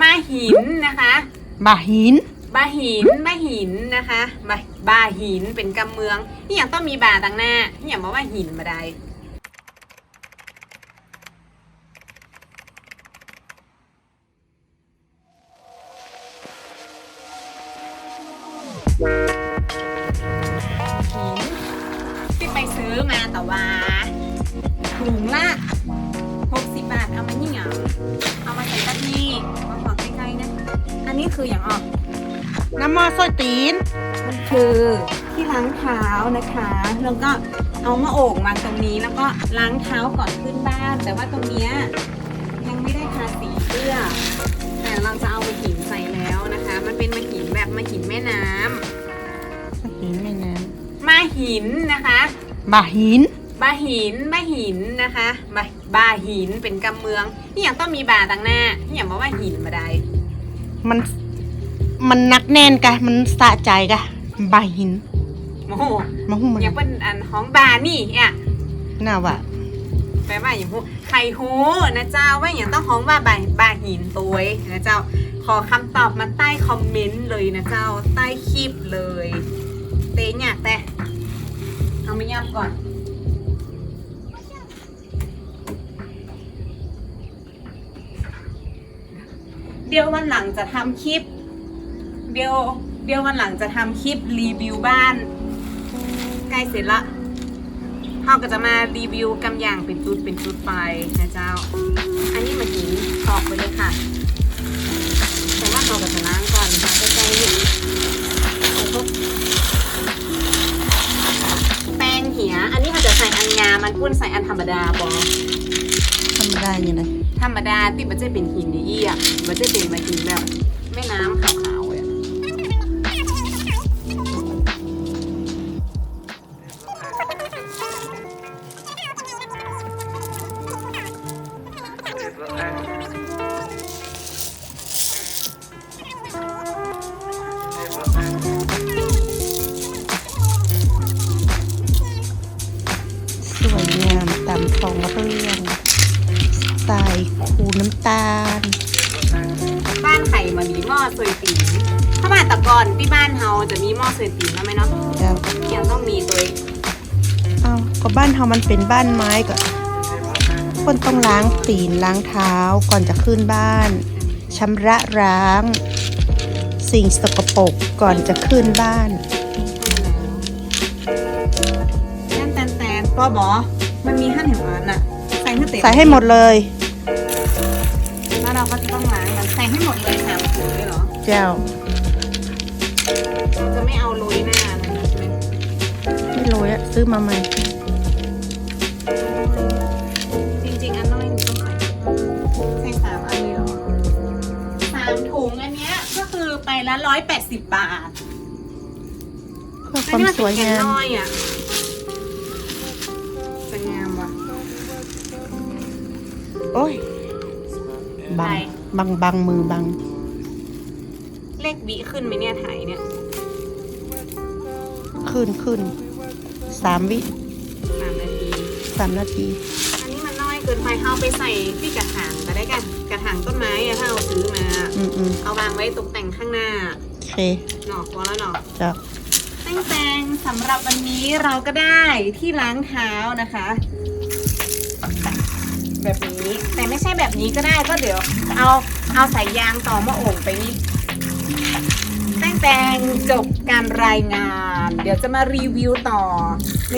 มาหินนะคะบาหิน บาหินบาหินนะคะบาบาหินเป็นกำเมืองนี่อย่างต้องมีบาตั้งหน้านี่อย่างบอกว่าหินมาได้หินที่ไปซื้อมาแต่ว่าถุงละ นนี้คืออย่างออกน้ำมอส้อยตีน มันคือที่ล้างเท้านะคะ แล้วก็เอามาโอ่งวางตรงนี้แล้วก็ล้างเท้าก่อนขึ้นบ้าน แต่ว่าตรงเนี้ยยังไม่ได้ทาสีเสื้อแต่เราจะเอามาหินใส่แล้วนะคะ มันเป็นมาหินแบบมาหินแม่น้ำหินแม่น้มาหินนะคะำบาหินบาหินบาหินนะคะบาบาหินเป็นกำเมืองนี่อย่างต้องมีบาตั้งหน้านี่อย่างบอกว่าหินมาได้มัน มันนักแน่นกะ มันสะใจกะบาหินโอ้โหมาหุ้มมันอย่างเป็นอันของบานี่เนี่ยน่าว่ะแปลว่าอย่างหูใครหูนะเจ้าว่าอย่างต้องฮ้องว่าบาบาหินตัวยนะเจ้า ขอคำตอบมาใต้คอมเมนต์เลยนะเจ้าใต้คลิปเลย เต้เนี่ยแต่เอาไม่ย่ำก่อนเดี๋ยววันหลังจะทำคลิป เดี๋ยวเดี๋ยววันหลังจะทำคลิปรีวิวบ้านใกล้เสร็จละเราก็จะมารีวิวกำอย่างเป็นจุดเป็นจุดไปนะเจ้า อันนี้มาหินตอกไปเลยค่ะ แต่ว่าเราก็จะล้างก่อนค่ะใกล้ๆหินเอาพวกแป้งเหีย อันนี้เราจะใส่อันงามมันกุ้นใส่อันธรรมดาบอทำไม่ได้ยังไงธรรมดาติมันจะเป็นหินนี่อะมันจะเป็นมาหินแบบแม่น้ำขาว งามตามทองเรื่องใส่คูน้ำตาล บ้านไข่มามีหม้อเซยตีนถ้ามาแตะกอนที่บ้านเฮาจะมีหม้อเซยตีนแล้วไหมเนาะเจ้ายังต้องมีตัวเองเอาก็บ้านเฮามันเป็นบ้านไม้ก็คนต้องล้างตีนล้างเท้าก่อนจะขึ้นบ้านชำระล้าง สิ่งสกปรกก่อนจะขึ้นบ้านแตนแตนแตนปอบอ มันมีห้าแถวอันน่ะใส่ให้เต็มใส่ให้หมดเลย แล้วเราก็จะต้องล้างมันใส่ให้หมดเลยสามถุงเลยเหรอเจ้าเราจะไม่เอาโรยหน้าอะไรนะใช่ไหมไม่โรยอะซื้อมาใหม่ จริงๆอันน้อยหนูต้องใส่ใส่สามอันเลยเหรอสามถุงอันเนี้ยก็คือไปละร้อยแปดสิบบาทเพื่อความสวยงามน้อยอะ โอ้ย บัง บังบังมือบัง เลขวิขึ้นไหมเนี่ยไทยเนี่ยขึ้นขึ้นสามวิสามนาทีสามนาที อันนี้มันน้อยเกินไปเอาไปใส่ที่กระถางก็ได้กัน กระถางต้นไม้อะถ้าเราซื้อมา อืมอืมเอาวางไว้ตกแต่งข้างหน้าโอเคหนอกพอแล้วหนอกจ้ะแตงแตงสำหรับวันนี้เราก็ได้ที่ล้างเท้านะคะ แบบนี้ แต่ไม่ใช่แบบนี้ก็ได้ก็เดี๋ยวเอาเอาสายยางต่อมาโอ่งไปนี่แตงแตงจบการรายงาน เดี๋ยวจะมารีวิวต่อใน